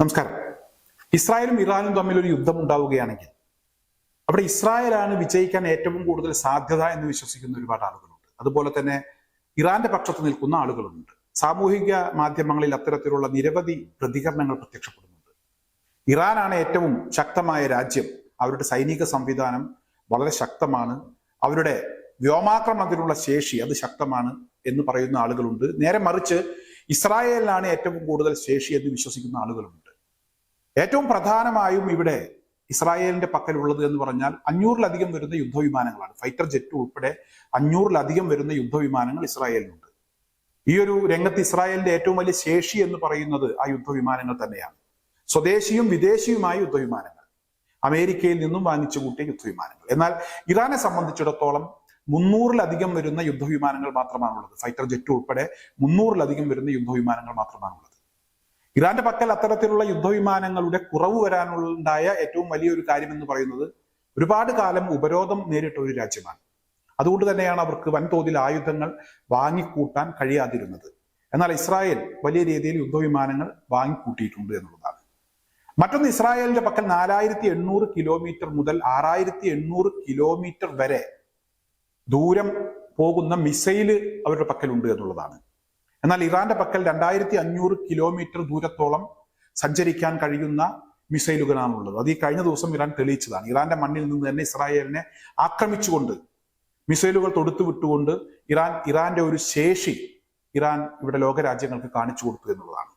നമസ്കാരം. ഇസ്രായേലും ഇറാനും തമ്മിൽ ഒരു യുദ്ധം ഉണ്ടാവുകയാണെങ്കിൽ അവിടെ ഇസ്രായേലാണ് വിജയിക്കാൻ ഏറ്റവും കൂടുതൽ സാധ്യത എന്ന് വിശ്വസിക്കുന്ന ഒരുപാട് ആളുകളുണ്ട്. അതുപോലെ തന്നെ ഇറാന്റെ പക്ഷത്ത് നിൽക്കുന്ന ആളുകളുണ്ട്. സാമൂഹിക മാധ്യമങ്ങളിൽ അത്തരത്തിലുള്ള നിരവധി പ്രതികരണങ്ങൾ പ്രത്യക്ഷപ്പെടുന്നുണ്ട്. ഇറാനാണ് ഏറ്റവും ശക്തമായ രാജ്യം. അവരുടെ സൈനിക സംവിധാനം വളരെ ശക്തമാണ്. അവരുടെ വ്യോമാക്രമണത്തിനുള്ള ശേഷി അത് ശക്തമാണ് എന്ന് പറയുന്ന ആളുകളുണ്ട്. നേരെ മറിച്ച് ഇസ്രായേലിനാണ് ഏറ്റവും കൂടുതൽ ശേഷി എന്ന് വിശ്വസിക്കുന്ന ആളുകളുണ്ട്. ഏറ്റവും പ്രധാനമായും ഇവിടെ ഇസ്രായേലിന്റെ പക്കലുള്ളത് എന്ന് പറഞ്ഞാൽ അഞ്ഞൂറിലധികം വരുന്ന യുദ്ധവിമാനങ്ങളാണ്. ഫൈറ്റർ ജെറ്റ് ഉൾപ്പെടെ അഞ്ഞൂറിലധികം വരുന്ന യുദ്ധവിമാനങ്ങൾ ഇസ്രായേലിനുണ്ട്. ഈ ഒരു രംഗത്ത് ഇസ്രായേലിന്റെ ഏറ്റവും വലിയ ശേഷി എന്ന് പറയുന്നത് ആ യുദ്ധവിമാനങ്ങൾ തന്നെയാണ്. സ്വദേശിയും വിദേശിയുമായ യുദ്ധവിമാനങ്ങൾ. അമേരിക്കയിൽ നിന്നും വാങ്ങിച്ചു കൂട്ടിയ യുദ്ധവിമാനങ്ങൾ. എന്നാൽ ഇറാനെ സംബന്ധിച്ചിടത്തോളം മുന്നൂറിലധികം വരുന്ന യുദ്ധവിമാനങ്ങൾ മാത്രമാണുള്ളത്. ഫൈറ്റർ ജെറ്റ് ഉൾപ്പെടെ മുന്നൂറിലധികം വരുന്ന യുദ്ധവിമാനങ്ങൾ മാത്രമാണുള്ളത്. ഇറാന്റെ പക്കൽ അത്തരത്തിലുള്ള യുദ്ധവിമാനങ്ങളുടെ കുറവ് വരാനുണ്ടായ ഏറ്റവും വലിയൊരു കാര്യം എന്ന് പറയുന്നത് ഒരുപാട് കാലം ഉപരോധം നേരിട്ട ഒരു രാജ്യമാണ്. അതുകൊണ്ട് തന്നെയാണ് അവർക്ക് വൻതോതിൽ ആയുധങ്ങൾ വാങ്ങിക്കൂട്ടാൻ കഴിയാതിരുന്നത്. എന്നാൽ ഇസ്രായേൽ വലിയ രീതിയിൽ യുദ്ധവിമാനങ്ങൾ വാങ്ങിക്കൂട്ടിയിട്ടുണ്ട് എന്നുള്ളതാണ്. മറ്റൊന്ന് ഇസ്രായേലിന്റെ പക്കൽ നാലായിരത്തി എണ്ണൂറ് കിലോമീറ്റർ മുതൽ ആറായിരത്തി എണ്ണൂറ് കിലോമീറ്റർ വരെ ദൂരം പോകുന്ന മിസൈൽ അവരുടെ പക്കലുണ്ട് എന്നുള്ളതാണ്. എന്നാൽ ഇറാന്റെ പക്കൽ രണ്ടായിരത്തി അഞ്ഞൂറ് കിലോമീറ്റർ ദൂരത്തോളം സഞ്ചരിക്കാൻ കഴിയുന്ന മിസൈലുകളാണുള്ളത്. അത് ഈ കഴിഞ്ഞ ദിവസം ഇറാൻ തെളിയിച്ചതാണ്. ഇറാന്റെ മണ്ണിൽ നിന്ന് തന്നെ ഇസ്രായേലിനെ ആക്രമിച്ചുകൊണ്ട് മിസൈലുകൾ തൊടുത്തു വിട്ടുകൊണ്ട് ഇറാൻ ഇറാന്റെ ഒരു ശേഷി ഇറാൻ ഇവിടെ ലോകരാജ്യങ്ങൾക്ക് കാണിച്ചു കൊടുത്തു എന്നുള്ളതാണ്.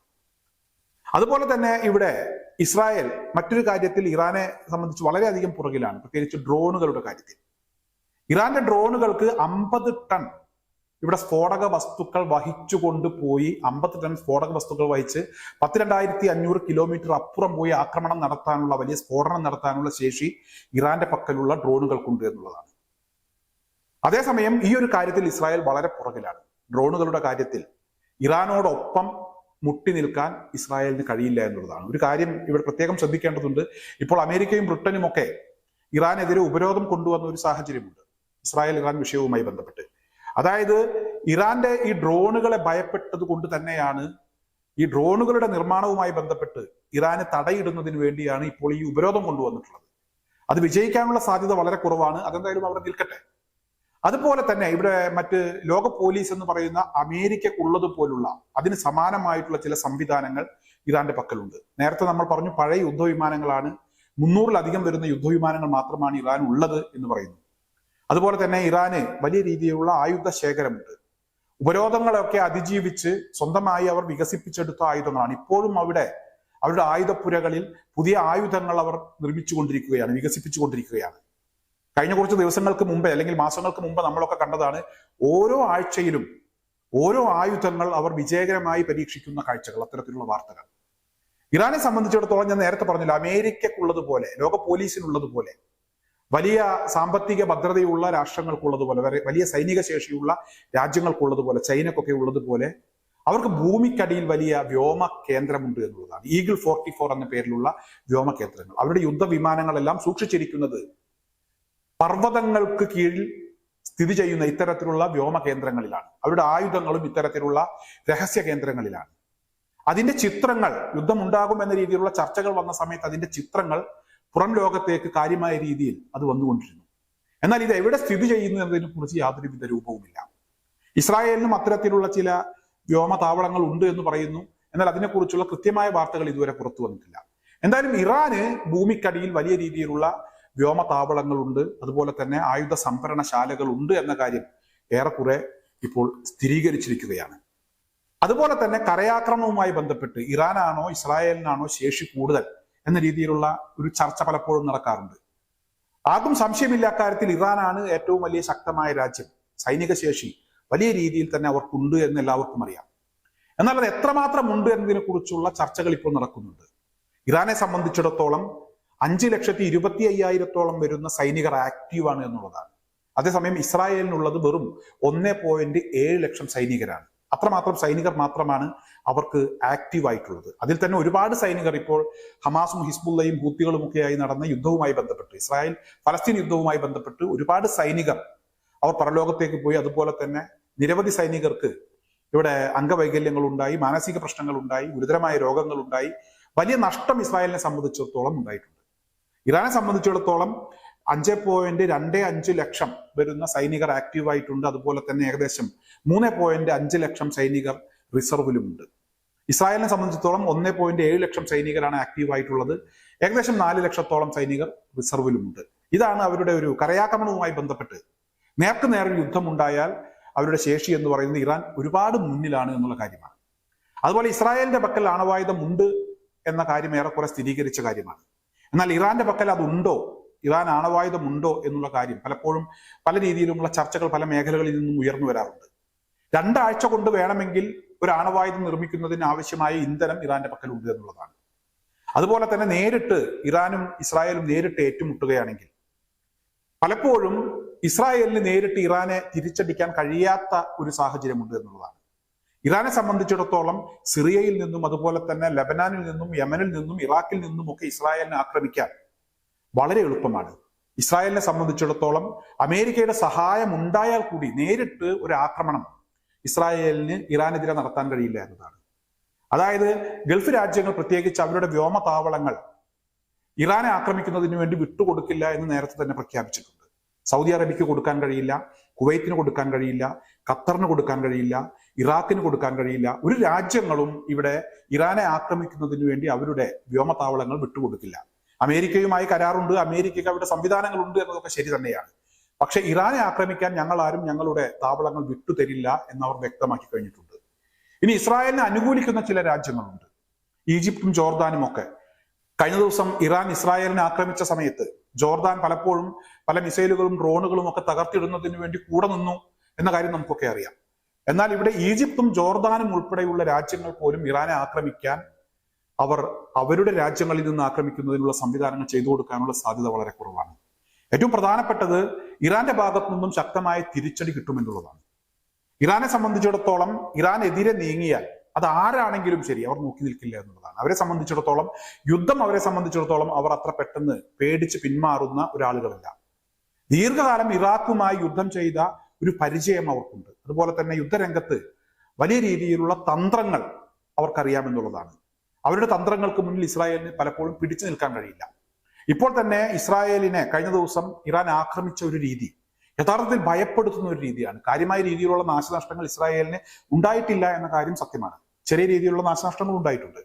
അതുപോലെ തന്നെ ഇവിടെ ഇസ്രായേൽ മറ്റൊരു കാര്യത്തിൽ ഇറാനെ സംബന്ധിച്ച് വളരെയധികം പുറകിലാണ്. പ്രത്യേകിച്ച് ഡ്രോണുകളുടെ കാര്യത്തിൽ. ഇറാന്റെ ഡ്രോണുകൾക്ക് അമ്പത് ടൺ ഇവിടെ സ്ഫോടക വസ്തുക്കൾ വഹിച്ചു കൊണ്ടുപോയി അമ്പത്തി ടൺ സ്ഫോടക വസ്തുക്കൾ വഹിച്ച് പത്തിരണ്ടായിരത്തി അഞ്ഞൂറ് കിലോമീറ്റർ അപ്പുറം പോയി ആക്രമണം നടത്താനുള്ള വലിയ സ്ഫോടനം നടത്താനുള്ള ശേഷി ഇറാന്റെ പക്കലുള്ള ഡ്രോണുകൾക്കുണ്ട് എന്നുള്ളതാണ്. അതേസമയം ഈ ഒരു കാര്യത്തിൽ ഇസ്രായേൽ വളരെ പുറകിലാണ്. ഡ്രോണുകളുടെ കാര്യത്തിൽ ഇറാനോടൊപ്പം മുട്ടി നിൽക്കാൻ ഇസ്രായേലിന് കഴിയില്ല എന്നുള്ളതാണ്. ഒരു കാര്യം ഇവിടെ പ്രത്യേകം ശ്രദ്ധിക്കേണ്ടതുണ്ട്. ഇപ്പോൾ അമേരിക്കയും ബ്രിട്ടനും ഒക്കെ ഇറാനെതിരെ ഉപരോധം കൊണ്ടുവന്ന ഒരു സാഹചര്യമുണ്ട്. ഇസ്രായേൽ ഇറാൻ വിഷയവുമായി ബന്ധപ്പെട്ട്. അതായത് ഇറാന്റെ ഈ ഡ്രോണുകളെ ഭയപ്പെട്ടത് കൊണ്ട് തന്നെയാണ് ഈ ഡ്രോണുകളുടെ നിർമ്മാണവുമായി ബന്ധപ്പെട്ട് ഇറാന് തടയിടുന്നതിന് വേണ്ടിയാണ് ഇപ്പോൾ ഈ ഉപരോധം കൊണ്ടുവന്നിട്ടുള്ളത്. അത് വിജയിക്കാനുള്ള സാധ്യത വളരെ കുറവാണ്. അതെന്തായാലും അവിടെ നിൽക്കട്ടെ. അതുപോലെ തന്നെ ഇവിടെ മറ്റ് ലോക പോലീസ് എന്ന് പറയുന്ന അമേരിക്കക്കുള്ളത് പോലുള്ള അതിന് സമാനമായിട്ടുള്ള ചില സംവിധാനങ്ങൾ ഇറാന്റെ പക്കലുണ്ട്. നേരത്തെ നമ്മൾ പറഞ്ഞു പഴയ യുദ്ധവിമാനങ്ങളാണ്. മുന്നൂറിലധികം വരുന്ന യുദ്ധവിമാനങ്ങൾ മാത്രമാണ് ഇറാൻ ഉള്ളത് എന്ന് പറയുന്നു. അതുപോലെ തന്നെ ഇറാന് വലിയ രീതിയിലുള്ള ആയുധ ശേഖരമുണ്ട്. ഉപരോധങ്ങളൊക്കെ അതിജീവിച്ച് സ്വന്തമായി അവർ വികസിപ്പിച്ചെടുത്ത ആയുധങ്ങളാണ്. ഇപ്പോഴും അവിടെ അവരുടെ ആയുധപ്പുരകളിൽ പുതിയ ആയുധങ്ങൾ അവർ നിർമ്മിച്ചുകൊണ്ടിരിക്കുകയാണ് വികസിപ്പിച്ചുകൊണ്ടിരിക്കുകയാണ്. കഴിഞ്ഞ കുറച്ച് ദിവസങ്ങൾക്ക് മുമ്പേ അല്ലെങ്കിൽ മാസങ്ങൾക്ക് മുമ്പ് നമ്മളൊക്കെ കണ്ടതാണ് ഓരോ ആഴ്ചയിലും ഓരോ ആയുധങ്ങൾ അവർ വിജയകരമായി പരീക്ഷിക്കുന്ന കാഴ്ചകൾ അത്തരത്തിലുള്ള വാർത്തകൾ. ഇറാനെ സംബന്ധിച്ചിടത്തോളം ഞാൻ നേരത്തെ പറഞ്ഞില്ല അമേരിക്കക്കുള്ളതുപോലെ ലോക പോലീസിനുള്ളതുപോലെ വലിയ സാമ്പത്തിക ഭദ്രതയുള്ള രാഷ്ട്രങ്ങൾക്കുള്ളതുപോലെ വരെ വലിയ സൈനിക ശേഷിയുള്ള രാജ്യങ്ങൾക്കുള്ളതുപോലെ ചൈനക്കൊക്കെ ഉള്ളതുപോലെ അവർക്ക് ഭൂമിക്കടിയിൽ വലിയ വ്യോമ കേന്ദ്രമുണ്ട് എന്നുള്ളതാണ്. ഈഗിൾ ഫോർട്ടി ഫോർ എന്ന പേരിലുള്ള വ്യോമ കേന്ദ്രങ്ങൾ. അവരുടെ യുദ്ധവിമാനങ്ങളെല്ലാം സൂക്ഷിച്ചിരിക്കുന്നത് പർവതങ്ങൾക്ക് കീഴിൽ സ്ഥിതി ചെയ്യുന്ന ഇത്തരത്തിലുള്ള വ്യോമ കേന്ദ്രങ്ങളിലാണ്. അവരുടെ ആയുധങ്ങളും ഇത്തരത്തിലുള്ള രഹസ്യ കേന്ദ്രങ്ങളിലാണ്. അതിന്റെ ചിത്രങ്ങൾ യുദ്ധമുണ്ടാകും എന്ന രീതിയിലുള്ള ചർച്ചകൾ വന്ന സമയത്ത് അതിന്റെ ചിത്രങ്ങൾ പുറം ലോകത്തേക്ക് കാര്യമായ രീതിയിൽ അത് വന്നുകൊണ്ടിരുന്നു. എന്നാൽ ഇത് എവിടെ സ്ഥിതി ചെയ്യുന്നു എന്നതിനെ കുറിച്ച് യാതൊരുവിധ രൂപവുമില്ല. ഇസ്രായേലിനും അത്തരത്തിലുള്ള ചില വ്യോമ താവളങ്ങൾ ഉണ്ട് എന്ന് പറയുന്നു. എന്നാൽ അതിനെക്കുറിച്ചുള്ള കൃത്യമായ വാർത്തകൾ ഇതുവരെ പുറത്തു വന്നിട്ടില്ല. എന്തായാലും ഇറാന് ഭൂമിക്കടിയിൽ വലിയ രീതിയിലുള്ള വ്യോമ താവളങ്ങളുണ്ട് അതുപോലെ തന്നെ ആയുധ സംഭരണശാലകൾ ഉണ്ട് എന്ന കാര്യം ഏറെക്കുറെ ഇപ്പോൾ സ്ഥിരീകരിച്ചിരിക്കുകയാണ്. അതുപോലെ തന്നെ കരയാക്രമണവുമായി ബന്ധപ്പെട്ട് ഇറാനാണോ ഇസ്രായേലിനാണോ ശേഷി കൂടുതൽ? എന്ന രീതിയിലുള്ള ഒരു ചർച്ച പലപ്പോഴും നടക്കാറുണ്ട്. ആർക്കും സംശയമില്ല അക്കാര്യത്തിൽ ഇറാനാണ് ഏറ്റവും വലിയ ശക്തമായ രാജ്യം. സൈനിക ശേഷി വലിയ രീതിയിൽ തന്നെ അവർക്കുണ്ട് എന്ന് എല്ലാവർക്കും അറിയാം. എന്നാൽ അത് എത്രമാത്രം ഉണ്ട് എന്നതിനെ കുറിച്ചുള്ള ചർച്ചകൾ ഇപ്പോൾ നടക്കുന്നുണ്ട്. ഇറാനെ സംബന്ധിച്ചിടത്തോളം അഞ്ച് ലക്ഷത്തി ഇരുപത്തി അയ്യായിരത്തോളം വരുന്ന സൈനികർ ആക്റ്റീവാണ് എന്നുള്ളതാണ്. അതേസമയം ഇസ്രായേലിനുള്ളത് വെറും ഒന്നേ പോയിന്റ് ഏഴ് ലക്ഷം സൈനികരാണ്. അത്രമാത്രം സൈനികർ മാത്രമാണ് അവർക്ക് ആക്റ്റീവ് ആയിട്ടുള്ളത്. അതിൽ തന്നെ ഒരുപാട് സൈനികർ ഇപ്പോൾ ഹമാസും ഹിസ്ബുള്ളയും ഹൂത്തികളും ഒക്കെയായി നടന്ന യുദ്ധവുമായി ബന്ധപ്പെട്ട് ഇസ്രായേൽ ഫലസ്തീൻ യുദ്ധവുമായി ബന്ധപ്പെട്ട് ഒരുപാട് സൈനികർ അവർ പരലോകത്തേക്ക് പോയി. അതുപോലെ തന്നെ നിരവധി സൈനികർക്ക് ഇവിടെ അംഗവൈകല്യങ്ങൾ ഉണ്ടായി മാനസിക പ്രശ്നങ്ങൾ ഉണ്ടായി ഗുരുതരമായ രോഗങ്ങൾ ഉണ്ടായി വലിയ നഷ്ടം ഇസ്രായേലിനെ സംബന്ധിച്ചിടത്തോളം ഉണ്ടായിട്ടുണ്ട്. ഇറാനെ സംബന്ധിച്ചിടത്തോളം അഞ്ച് പോയിന്റ് രണ്ട് അഞ്ച് ലക്ഷം വരുന്ന സൈനികർ ആക്റ്റീവ് ആയിട്ടുണ്ട്. അതുപോലെ തന്നെ ഏകദേശം മൂന്ന് പോയിന്റ് അഞ്ച് ലക്ഷം സൈനികർ റിസർവിലുമുണ്ട് ഇസ്രായേലിനെ സംബന്ധിച്ചിടത്തോളം ഒന്ന് പോയിന്റ് ഏഴ് ലക്ഷം സൈനികരാണ് ആക്റ്റീവ് ആയിട്ടുള്ളത്. ഏകദേശം നാല് ലക്ഷത്തോളം സൈനികർ റിസർവിലുമുണ്ട് ഇതാണ് അവരുടെ ഒരു കരയാക്രമണവുമായി ബന്ധപ്പെട്ട് നേർക്ക് നേർ യുദ്ധമുണ്ടായാൽ അവരുടെ ശേഷി എന്ന് പറയുന്നത് ഇറാൻ ഒരുപാട് മുന്നിലാണ് എന്നുള്ള കാര്യമാണ്. അതുപോലെ ഇസ്രായേലിന്റെ പക്കൽ ആണവായുധം ഉണ്ട് എന്ന കാര്യം ഏറെക്കുറെ സ്ഥിരീകരിച്ച കാര്യമാണ്. എന്നാൽ ഇറാന്റെ പക്കൽ അതുണ്ടോ? ഇറാൻ ആണവായുധമുണ്ടോ എന്നുള്ള കാര്യം പലപ്പോഴും പല രീതിയിലുമുള്ള ചർച്ചകൾ പല മേഖലകളിൽ നിന്നും ഉയർന്നു വരാറുണ്ട്. രണ്ടാഴ്ച കൊണ്ട് വേണമെങ്കിൽ ഒരു ആണവായുധം നിർമ്മിക്കുന്നതിന് ആവശ്യമായ ഇന്ധനം ഇറാന്റെ പക്കലുണ്ട് എന്നുള്ളതാണ്. അതുപോലെ തന്നെ നേരിട്ട് ഇറാനും ഇസ്രായേലും നേരിട്ട് ഏറ്റുമുട്ടുകയാണെങ്കിൽ പലപ്പോഴും ഇസ്രായേലിന് നേരിട്ട് ഇറാനെ തിരിച്ചടിക്കാൻ കഴിയാത്ത ഒരു സാഹചര്യമുണ്ട് എന്നുള്ളതാണ്. ഇറാനെ സംബന്ധിച്ചിടത്തോളം സിറിയയിൽ നിന്നും അതുപോലെ തന്നെ ലബനാനിൽ നിന്നും യമനിൽ നിന്നും ഇറാഖിൽ നിന്നും ഒക്കെ ഇസ്രായേലിനെ ആക്രമിക്കാൻ വളരെ എളുപ്പമാണ്. ഇസ്രായേലിനെ സംബന്ധിച്ചിടത്തോളം അമേരിക്കയുടെ സഹായം ഉണ്ടായാൽ കൂടി നേരിട്ട് ഒരു ആക്രമണം ഇസ്രായേലിന് ഇറാനെതിരെ നടത്താൻ കഴിയില്ല എന്നതാണ്. അതായത് ഗൾഫ് രാജ്യങ്ങൾ പ്രത്യേകിച്ച് അവരുടെ വ്യോമ താവളങ്ങൾ ഇറാനെ ആക്രമിക്കുന്നതിന് വേണ്ടി വിട്ടുകൊടുക്കില്ല എന്ന് നേരത്തെ തന്നെ പ്രഖ്യാപിച്ചിട്ടുണ്ട്. സൗദി അറേബ്യക്ക് കൊടുക്കാൻ കഴിയില്ല കുവൈത്തിന് കൊടുക്കാൻ കഴിയില്ല ഖത്തറിന് കൊടുക്കാൻ കഴിയില്ല ഇറാഖിന് കൊടുക്കാൻ കഴിയില്ല. ഒരു രാജ്യങ്ങളും ഇവിടെ ഇറാനെ ആക്രമിക്കുന്നതിന് വേണ്ടി അവരുടെ വ്യോമതാവളങ്ങൾ വിട്ടുകൊടുക്കില്ല. അമേരിക്കയുമായി കരാറുണ്ട് അമേരിക്കയ്ക്ക് അവരുടെ സംവിധാനങ്ങളുണ്ട് എന്നതൊക്കെ ശരി തന്നെയാണ്. പക്ഷെ ഇറാനെ ആക്രമിക്കാൻ ഞങ്ങൾ ആരും ഞങ്ങളുടെ താവളങ്ങൾ വിട്ടുതരില്ല എന്നവർ വ്യക്തമാക്കി കഴിഞ്ഞിട്ടുണ്ട്. ഇനി ഇസ്രായേലിനെ അനുകൂലിക്കുന്ന ചില രാജ്യങ്ങളുണ്ട്. ഈജിപ്തും ജോർദാനും ഒക്കെ. കഴിഞ്ഞ ദിവസം ഇറാൻ ഇസ്രായേലിനെ ആക്രമിച്ച സമയത്ത് ജോർദാൻ പലപ്പോഴും പല മിസൈലുകളും ഡ്രോണുകളും ഒക്കെ തകർത്തിടുന്നതിന് വേണ്ടി കൂടെ നിന്നു എന്ന കാര്യം നമുക്കൊക്കെ അറിയാം. എന്നാൽ ഇവിടെ ഈജിപ്തും ജോർദാനും ഉൾപ്പെടെയുള്ള രാജ്യങ്ങൾ പോലും ഇറാനെ ആക്രമിക്കാൻ അവർ അവരുടെ രാജ്യങ്ങളിൽ നിന്ന് ആക്രമിക്കുന്നതിനുള്ള സംവിധാനങ്ങൾ ചെയ്തു കൊടുക്കാനുള്ള സാധ്യത വളരെ കുറവാണ്. ഏറ്റവും പ്രധാനപ്പെട്ടത് ഇറാന്റെ ഭാഗത്തു നിന്നും ശക്തമായ തിരിച്ചടി കിട്ടുമെന്നുള്ളതാണ്. ഇറാനെ സംബന്ധിച്ചിടത്തോളം ഇറാൻ എതിരെ നീങ്ങിയാൽ അത് ആരാണെങ്കിലും ശരി അവർ നോക്കി നിൽക്കില്ല എന്നുള്ളതാണ്. അവരെ സംബന്ധിച്ചിടത്തോളം യുദ്ധം അവരെ സംബന്ധിച്ചിടത്തോളം അവർ അത്ര പെട്ടെന്ന് പേടിച്ച് പിന്മാറുന്ന ഒരാളുകളല്ല. ദീർഘകാലം ഇറാഖുമായി യുദ്ധം ചെയ്ത ഒരു പരിചയം അവർക്കുണ്ട്. അതുപോലെ തന്നെ യുദ്ധരംഗത്ത് വലിയ രീതിയിലുള്ള തന്ത്രങ്ങൾ അവർക്കറിയാമെന്നുള്ളതാണ്. അവരുടെ തന്ത്രങ്ങൾക്ക് മുന്നിൽ ഇസ്രായേലിന് പലപ്പോഴും പിടിച്ചു നിൽക്കാൻ കഴിയില്ല. ഇപ്പോൾ തന്നെ ഇസ്രായേലിനെ കഴിഞ്ഞ ദിവസം ഇറാൻ ആക്രമിച്ച ഒരു രീതി യഥാർത്ഥത്തിൽ ഭയപ്പെടുത്തുന്ന ഒരു രീതിയാണ്. കാര്യമായ രീതിയിലുള്ള നാശനഷ്ടങ്ങൾ ഇസ്രായേലിന് ഉണ്ടായിട്ടില്ല എന്ന കാര്യം സത്യമാണ്. ചെറിയ രീതിയിലുള്ള നാശനഷ്ടങ്ങൾ ഉണ്ടായിട്ടുണ്ട്.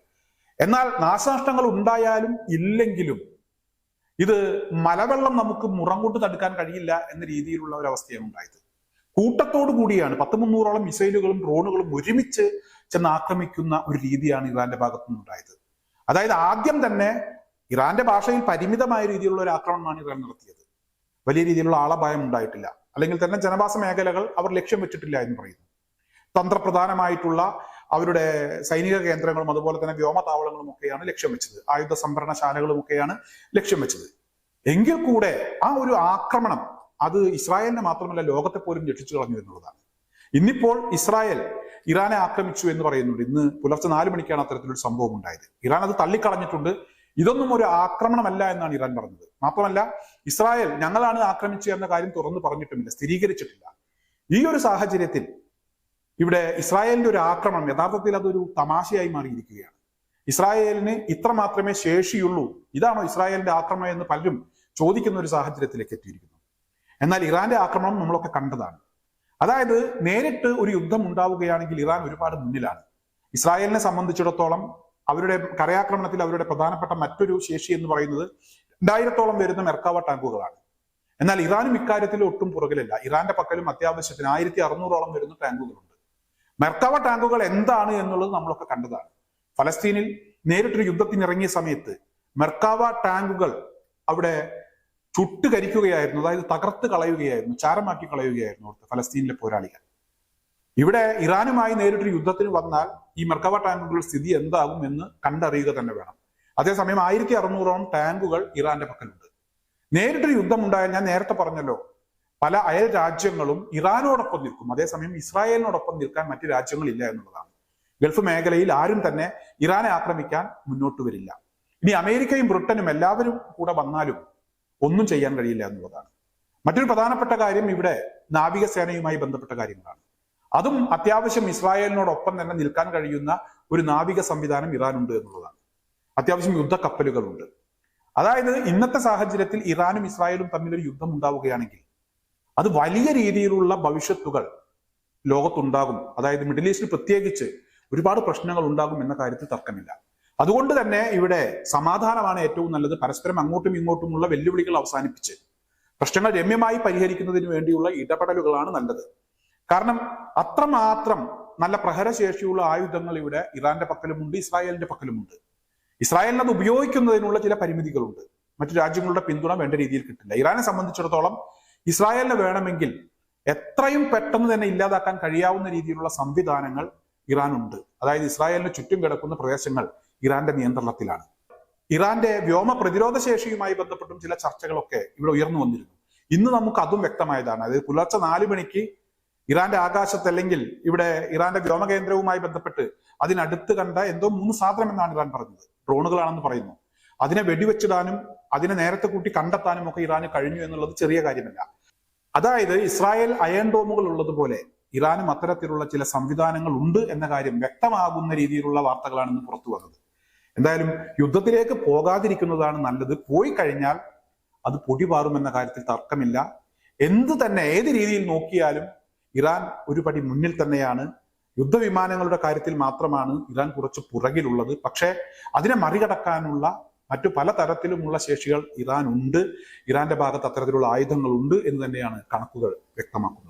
എന്നാൽ നാശനഷ്ടങ്ങൾ ഉണ്ടായാലും ഇല്ലെങ്കിലും ഇത് മലവെള്ളം നമുക്ക് മുറം കൊണ്ട് തടുക്കാൻ കഴിയില്ല എന്ന രീതിയിലുള്ള ഒരു അവസ്ഥയാണ് ഉണ്ടായത്. കൂട്ടത്തോടു കൂടിയാണ് പത്ത് മുന്നൂറോളം മിസൈലുകളും ഡ്രോണുകളും ഒരുമിച്ച് ചെന്ന് ആക്രമിക്കുന്ന ഒരു രീതിയാണ് ഇറാന്റെ ഭാഗത്തു നിന്നുണ്ടായത് അതായത് ആദ്യം തന്നെ ഇറാന്റെ ഭാഷയിൽ പരിമിതമായ രീതിയിലുള്ള ഒരു ആക്രമണമാണ് ഇറാൻ നടത്തിയത്. വലിയ രീതിയിലുള്ള ആളപായം ഉണ്ടായിട്ടില്ല. അല്ലെങ്കിൽ തന്നെ ജനവാസ മേഖലകൾ അവർ ലക്ഷ്യം വെച്ചിട്ടില്ല എന്ന് പറയുന്നു. തന്ത്രപ്രധാനമായിട്ടുള്ള അവരുടെ സൈനിക കേന്ദ്രങ്ങളും അതുപോലെ തന്നെ വ്യോമതാവളങ്ങളും ഒക്കെയാണ് ലക്ഷ്യം വെച്ചത്. ആയുധ സംഭരണശാലകളും ഒക്കെയാണ് ലക്ഷ്യം വെച്ചത്. എങ്കിൽ കൂടെ ആ ഒരു ആക്രമണം അത് ഇസ്രായേലിനെ മാത്രമല്ല ലോകത്തെ പോലും രക്ഷിച്ചു കളഞ്ഞു എന്നുള്ളതാണ്. ഇന്നിപ്പോൾ ഇസ്രായേൽ ഇറാനെ ആക്രമിച്ചു എന്ന് പറയുന്നുണ്ട്. ഇന്ന് പുലർച്ചെ നാല് മണിക്കാണ് അത്തരത്തിലൊരു സംഭവം ഉണ്ടായത്. ഇറാൻ അത് തള്ളിക്കളഞ്ഞിട്ടുണ്ട്. ഇതൊന്നും ഒരു ആക്രമണമല്ല എന്നാണ് ഇറാൻ പറഞ്ഞത്. മാത്രമല്ല ഇസ്രായേൽ ഞങ്ങളാണ് ആക്രമിച്ചു എന്ന കാര്യം തുറന്നു പറഞ്ഞിട്ടുമില്ല സ്ഥിരീകരിച്ചിട്ടില്ല. ഈ ഒരു സാഹചര്യത്തിൽ ഇവിടെ ഇസ്രായേലിന്റെ ഒരു ആക്രമണം യഥാർത്ഥത്തിൽ അതൊരു തമാശയായി മാറിയിരിക്കുകയാണ്. ഇസ്രായേലിന് ഇത്ര മാത്രമേ ശേഷിയുള്ളൂ. ഇതാണോ ഇസ്രായേലിന്റെ ആക്രമണം എന്ന് പലരും ചോദിക്കുന്ന ഒരു സാഹചര്യത്തിലേക്ക് എത്തിയിരിക്കുന്നു. എന്നാൽ ഇറാന്റെ ആക്രമണം നമ്മളൊക്കെ കണ്ടതാണ്. അതായത് നേരിട്ട് ഒരു യുദ്ധം ഉണ്ടാവുകയാണെങ്കിൽ ഇറാൻ ഒരുപാട് മുന്നിലാണ്. ഇസ്രായേലിനെ സംബന്ധിച്ചിടത്തോളം അവരുടെ കരയാക്രമണത്തിൽ അവരുടെ പ്രധാനപ്പെട്ട മറ്റൊരു ശേഷി എന്ന് പറയുന്നത് രണ്ടായിരത്തോളം വരുന്ന മെർക്കാവ ടാങ്കുകളാണ്. എന്നാൽ ഇറാനും ഇക്കാര്യത്തിൽ ഒട്ടും പുറകിലല്ല. ഇറാന്റെ പക്കലും അത്യാവശ്യത്തിന് ആയിരത്തി അറുന്നൂറോളം വരുന്ന ടാങ്കുകളുണ്ട്. മെർക്കാവ ടാങ്കുകൾ എന്താണ് എന്നുള്ളത് നമ്മളൊക്കെ കണ്ടതാണ്. ഫലസ്തീനിൽ നേരിട്ടൊരു യുദ്ധത്തിനിറങ്ങിയ സമയത്ത് മെർക്കാവ ടാങ്കുകൾ അവിടെ ചുട്ടുകരിക്കുകയായിരുന്നു അതായത് തകർത്ത് കളയുകയായിരുന്നു ചാരമാക്കി കളയുകയായിരുന്നു അവിടുത്തെ ഫലസ്തീനിലെ പോരാളികൾ. ഇവിടെ ഇറാനുമായി നേരിട്ടൊരു യുദ്ധത്തിന് വന്നാൽ ഈ മെർക്കവ ടാങ്കുകളുടെ സ്ഥിതി എന്താകും എന്ന് കണ്ടറിയുക തന്നെ വേണം. അതേസമയം ആയിരത്തി അറുന്നൂറോളം ടാങ്കുകൾ ഇറാന്റെ പക്കലുണ്ട്. നേരിട്ടൊരു യുദ്ധം ഉണ്ടായാൽ ഞാൻ നേരത്തെ പറഞ്ഞല്ലോ പല അയൽ രാജ്യങ്ങളും ഇറാനോടൊപ്പം നിൽക്കും. അതേസമയം ഇസ്രായേലിനോടൊപ്പം നിൽക്കാൻ മറ്റ് രാജ്യങ്ങളില്ല എന്നുള്ളതാണ്. ഗൾഫ് മേഖലയിൽ ആരും തന്നെ ഇറാനെ ആക്രമിക്കാൻ മുന്നോട്ട് വരില്ല. ഇനി അമേരിക്കയും ബ്രിട്ടനും എല്ലാവരും കൂടെ വന്നാലും ഒന്നും ചെയ്യാൻ കഴിയില്ല എന്നുള്ളതാണ്. മറ്റൊരു പ്രധാനപ്പെട്ട കാര്യം ഇവിടെ നാവികസേനയുമായി ബന്ധപ്പെട്ട കാര്യങ്ങളാണ്. അതും അത്യാവശ്യം ഇസ്രായേലിനോടൊപ്പം തന്നെ നിൽക്കാൻ കഴിയുന്ന ഒരു നാവിക സംവിധാനം ഇറാനുണ്ട് എന്നുള്ളതാണ്. അത്യാവശ്യം യുദ്ധക്കപ്പലുകളുണ്ട്. അതായത് ഇന്നത്തെ സാഹചര്യത്തിൽ ഇറാനും ഇസ്രായേലും തമ്മിലൊരു യുദ്ധം ഉണ്ടാവുകയാണെങ്കിൽ അത് വലിയ രീതിയിലുള്ള ഭവിഷ്യത്തുകൾ ലോകത്തുണ്ടാകും. അതായത് മിഡിൽ ഈസ്റ്റിൽ പ്രത്യേകിച്ച് ഒരുപാട് പ്രശ്നങ്ങൾ ഉണ്ടാകും എന്ന കാര്യത്തിൽ തർക്കമില്ല. അതുകൊണ്ട് തന്നെ ഇവിടെ സമാധാനമാണ് ഏറ്റവും നല്ലത്. പരസ്പരം അങ്ങോട്ടും ഇങ്ങോട്ടുമുള്ള വെല്ലുവിളികൾ അവസാനിപ്പിച്ച്. പ്രശ്നങ്ങൾ രമ്യമായി പരിഹരിക്കുന്നതിന് വേണ്ടിയുള്ള ഇടപെടലുകളാണ് നല്ലത്. കാരണം അത്രമാത്രം നല്ല പ്രഹരശേഷിയുള്ള ആയുധങ്ങൾ ഇവിടെ ഇറാന്റെ പക്കലുമുണ്ട് ഇസ്രായേലിന്റെ പക്കലുമുണ്ട്. ഇസ്രായേലിന് അത് ഉപയോഗിക്കുന്നതിനുള്ള ചില പരിമിതികളുണ്ട്. മറ്റു രാജ്യങ്ങളുടെ പിന്തുണ വേണ്ട രീതിയിൽ കിട്ടില്ല. ഇറാനെ സംബന്ധിച്ചിടത്തോളം ഇസ്രായേലിന് വേണമെങ്കിൽ എത്രയും പെട്ടെന്ന് തന്നെ ഇല്ലാതാക്കാൻ കഴിയാവുന്ന രീതിയിലുള്ള സംവിധാനങ്ങൾ ഇറാനുണ്ട്. അതായത് ഇസ്രായേലിന് ചുറ്റും കിടക്കുന്ന പ്രദേശങ്ങൾ ഇറാന്റെ നിയന്ത്രണത്തിലാണ്. ഇറാന്റെ വ്യോമ പ്രതിരോധ ശേഷിയുമായി ബന്ധപ്പെട്ടും ചില ചർച്ചകളൊക്കെ ഇവിടെ ഉയർന്നു വന്നിരുന്നു. ഇന്ന് നമുക്ക് അതും വ്യക്തമായതാണ്. അതായത് പുലർച്ചെ നാല് മണിക്ക് ഇറാന്റെ ആകാശത്ത് അല്ലെങ്കിൽ ഇവിടെ ഇറാന്റെ വ്യോമ കേന്ദ്രവുമായി ബന്ധപ്പെട്ട് അതിനടുത്ത് കണ്ട എന്തോ മൂന്ന് സാധനം എന്നാണ് ഇറാൻ പറഞ്ഞത്. ഡ്രോണുകളാണെന്ന് പറയുന്നു. അതിനെ വെടിവെച്ചിടാനും അതിനെ നേരത്തെ കൂട്ടി കണ്ടെത്താനും ഒക്കെ ഇറാന് കഴിഞ്ഞു എന്നുള്ളത് ചെറിയ കാര്യമല്ല. അതായത് ഇസ്രായേൽ അയൺ ഡോമുകൾ ഉള്ളതുപോലെ ഇറാനും അത്തരത്തിലുള്ള ചില സംവിധാനങ്ങൾ ഉണ്ട് എന്ന കാര്യം വ്യക്തമാകുന്ന രീതിയിലുള്ള വാർത്തകളാണ് ഇന്ന് പുറത്തു വന്നത്. എന്തായാലും യുദ്ധത്തിലേക്ക് പോകാതിരിക്കുന്നതാണ് നല്ലത്. പോയി കഴിഞ്ഞാൽ അത് പൊടി പാറുമെന്ന കാര്യത്തിൽ തർക്കമില്ല. എന്ത് തന്നെ ഏത് രീതിയിൽ നോക്കിയാലും ഇറാൻ ഒരു പടി മുന്നിൽ തന്നെയാണ്. യുദ്ധവിമാനങ്ങളുടെ കാര്യത്തിൽ മാത്രമാണ് ഇറാൻ കുറച്ച് പുറകിലുള്ളത്. പക്ഷേ അതിനെ മറികടക്കാനുള്ള മറ്റു പല തരത്തിലുമുള്ള ശേഷികൾ ഇറാൻ ഉണ്ട് ഇറാന്റെ ഭാഗത്ത് അത്തരത്തിലുള്ള ആയുധങ്ങൾ ഉണ്ട് എന്ന് തന്നെയാണ് കണക്കുകൾ വ്യക്തമാക്കുന്നത്.